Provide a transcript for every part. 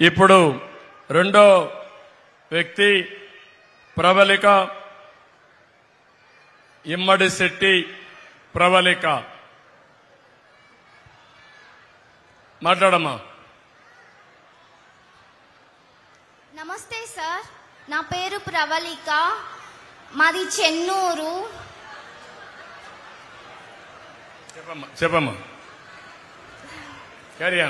ఇప్పుడు రెండో వ్యక్తి ప్రబలిక ఇమ్మడి శెట్టి ప్రబలిక. మాట్లాడమ్మా. నమస్తే సార్ నా పేరు ప్రవళిక మాది చెన్నూరు. చెప్పమ్మా చెప్పమ్మా. క్యారీ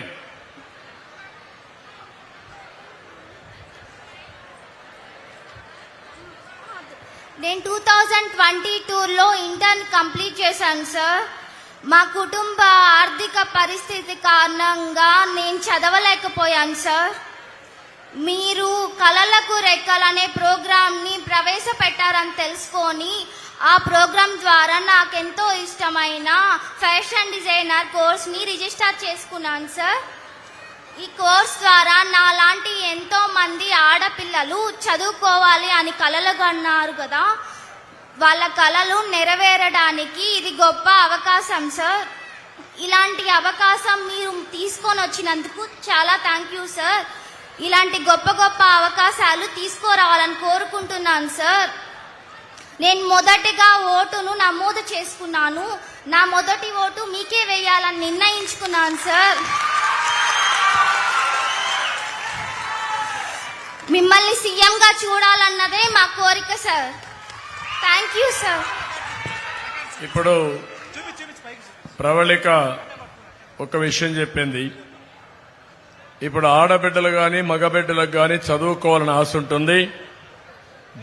నేను టూ థౌజండ్ ట్వంటీ టూలో ఇంటర్న్ కంప్లీట్ చేశాను సార్ మా కుటుంబ ఆర్థిక పరిస్థితి కారణంగా నేను చదవలేకపోయాను సార్ మీరు కళలకు రెక్కలనే ప్రోగ్రామ్ని ప్రవేశపెట్టారని తెలుసుకొని ఆ ప్రోగ్రాం ద్వారా నాకెంతో ఇష్టమైన ఫ్యాషన్ డిజైనర్ కోర్స్ని రిజిస్టర్ చేసుకున్నాను సార్ ఈ కోర్స్ ద్వారా నాలాంటి ఎంతో మంది ఆడపిల్లలు చదువుకోవాలి అని కలలు కన్నారు కదా. వాళ్ళ కలలు నెరవేరడానికి ఇది గొప్ప అవకాశం సార్. ఇలాంటి అవకాశం మీరు తీసుకొని వచ్చినందుకు చాలా థ్యాంక్ యూ సార్. ఇలాంటి గొప్ప గొప్ప అవకాశాలు తీసుకురావాలని కోరుకుంటున్నాను సార్. నేను మొదటిగా ఓటును నమోదు చేసుకున్నాను. నా మొదటి ఓటు మీకే వేయాలని నిర్ణయించుకున్నాను సార్. మిమ్మల్ని సీఎంగా చూడాలన్నదే మా కోరిక సార్. థ్యాంక్ యూ సార్ ఇప్పుడు ప్రవళిక ఒక విషయం చెప్పింది. ఇప్పుడు ఆడబిడ్డలు కానీ మగబిడ్డలకు కానీ చదువుకోవాలని ఆశ ఉంటుంది.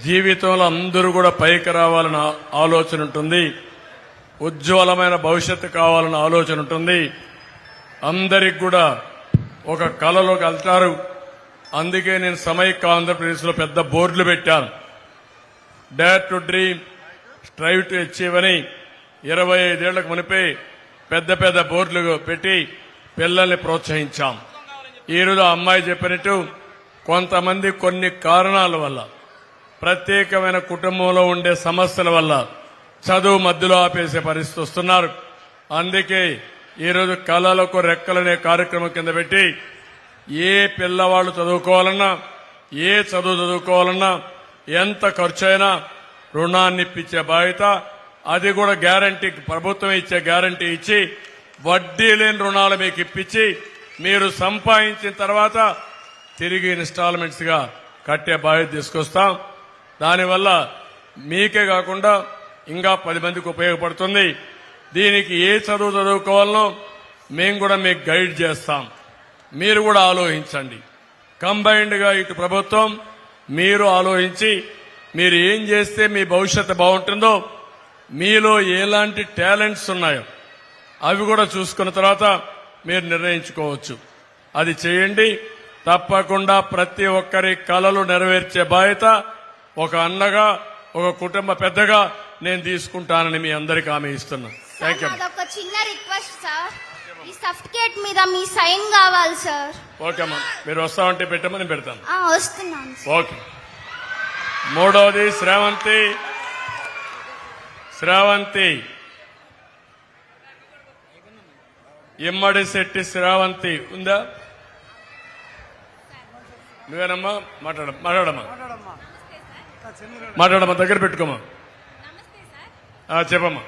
జీవితంలో అందరూ కూడా పైకి రావాలని ఆలోచన ఉంటుంది. ఉజ్వలమైన భవిష్యత్తు కావాలని ఆలోచన ఉంటుంది. అందరికి కూడా ఒక కళలోకి వెళ్తారు అందుకే నేను సమైక్య ఆంధ్రప్రదేశ్లో పెద్ద బోర్డులు పెట్టాను. Dare to dream strive to achieve అని ఇరవై ఐదేళ్ళకు మునిపే పెద్ద పెద్ద బోర్డులు పెట్టి పిల్లల్ని ప్రోత్సహించాం. ఈరోజు అమ్మాయి చెప్పినట్టు కొంతమంది కొన్ని కారణాల వల్ల ప్రత్యేకమైన కుటుంబంలో ఉండే సమస్యల వల్ల చదువు మధ్యలో ఆపేసే పరిస్థితి వస్తున్నారు. అందుకే ఈరోజు కళలకు రెక్కలనే కార్యక్రమం కింద పెట్టి ఏ పిల్లవాళ్ళు చదువుకోవాలన్నా ఏ చదువు చదువుకోవాలన్నా ఎంత ఖర్చు అయినా రుణాన్ని ఇప్పించే బాధ్యత అది కూడా గ్యారంటీ ప్రభుత్వం ఇచ్చే గ్యారంటీ ఇచ్చి వడ్డీ లేని రుణాలు మీకు ఇప్పించి మీరు సంపాదించిన తర్వాత తిరిగి ఇన్స్టాల్మెంట్స్గా కట్టే బాధ్యత తీసుకొస్తాం. దానివల్ల మీకే కాకుండా ఇంకా పది మందికి ఉపయోగపడుతుంది. దీనికి ఏ చదువు చదువుకోవాలనో మేము కూడా మీకు గైడ్ చేస్తాం. మీరు కూడా ఆలోచించండి. కంబైన్డ్గా ఇటు ప్రభుత్వం మీరు ఆలోచించి మీరు ఏం చేస్తే మీ భవిష్యత్తు బాగుంటుందో మీలో ఎలాంటి టాలెంట్స్ ఉన్నాయో అవి కూడా చూసుకున్న తర్వాత మీరు నిర్ణయించుకోవచ్చు. అది చేయండి. తప్పకుండా ప్రతి ఒక్కరి కళలు నెరవేర్చే బాధ్యత ఒక అన్నగా ఒక కుటుంబ పెద్దగా నేను తీసుకుంటానని మీ అందరికీ హామీ ఇస్తున్నాను. థ్యాంక్ యూ చిన్న రిక్వెస్ట్ సార్ ఈ సర్టిఫికేట్ మీద మీ సైన్ కావాలి సార్. ఓకే అమ్మా. మీరు వస్తామంటే పెట్టమని పెడతాను. ఆ, వస్తున్నాను సార్. ఓకే. మూడవది శ్రావంతి. శ్రావంతి. ఇమ్మడి శెట్టి శ్రావంతి. ఉందా? నువ్వేనమ్మా? మాట్లాడ మాట్లాడమ్మా. మాట్లాడమ్మా. దగ్గర పెట్టుకోమా నమస్తే సార్. ఆ, చెప్పమ్మా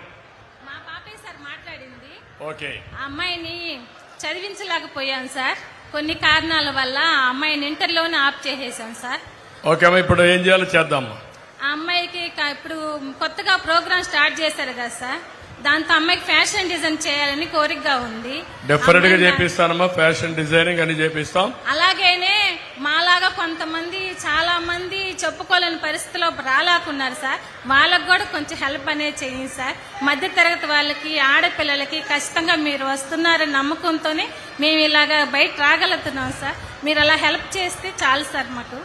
మా పాపే సార్ మాట్లాడింది ఓకే. ఆ అమ్మాయిని చదివించలేకపోయాను సార్. కొన్ని కారణాల వల్ల ఆ అమ్మాయిని ఇంటర్లోనే ఆఫ్ చేసేసాం సార్. ఓకే అమ్మా ఇప్పుడు ఏం చేయాలో చేద్దామా ఆ అమ్మాయికి క- ఇప్పుడు కొత్తగా ప్రోగ్రామ్ స్టార్ట్ చేశారు కదా సార్. దాంతో అమ్మాయికి ఫ్యాషన్ డిజైన్ చేయాలని కోరికగా ఉంది. డెఫినెట్గా చేపిస్తానమ్మా ఫ్యాషన్ డిజైనింగ్ అని చేపిస్తాం. అలాగేనే మాలాగా కొంతమంది చాలా మంది చెప్పుకోలేని పరిస్థితిలో రాలేకున్నారు సార్. వాళ్ళకు కూడా కొంచెం హెల్ప్ అనేది చేయండి సార్. మధ్య తరగతి వాళ్ళకి ఆడపిల్లలకి ఖచ్చితంగా మీరు వస్తున్నారని నమ్మకంతోనే మేము ఇలాగా బయట రాగలుగుతున్నాం సార్. మీరు అలా హెల్ప్ చేస్తే చాలు సార్ మాకు.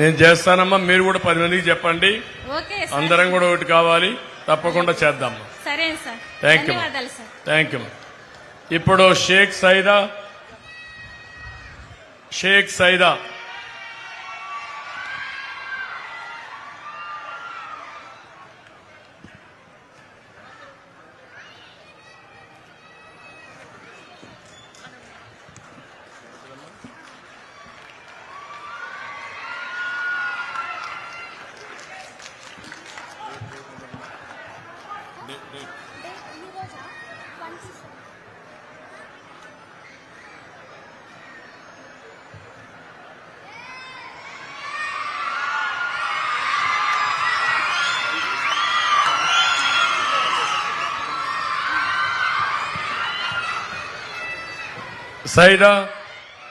నేను చేస్తానమ్మా మీరు కూడా పది మందికి చెప్పండి. అందరం కూడా ఒకటి కావాలి. తప్పకుండా చేద్దాం. సరే సార్. ధన్యవాదాలు సార్. థ్యాంక్ యూ ఇప్పుడు షేక్ సైదా. షేక్ సైదా. సైదా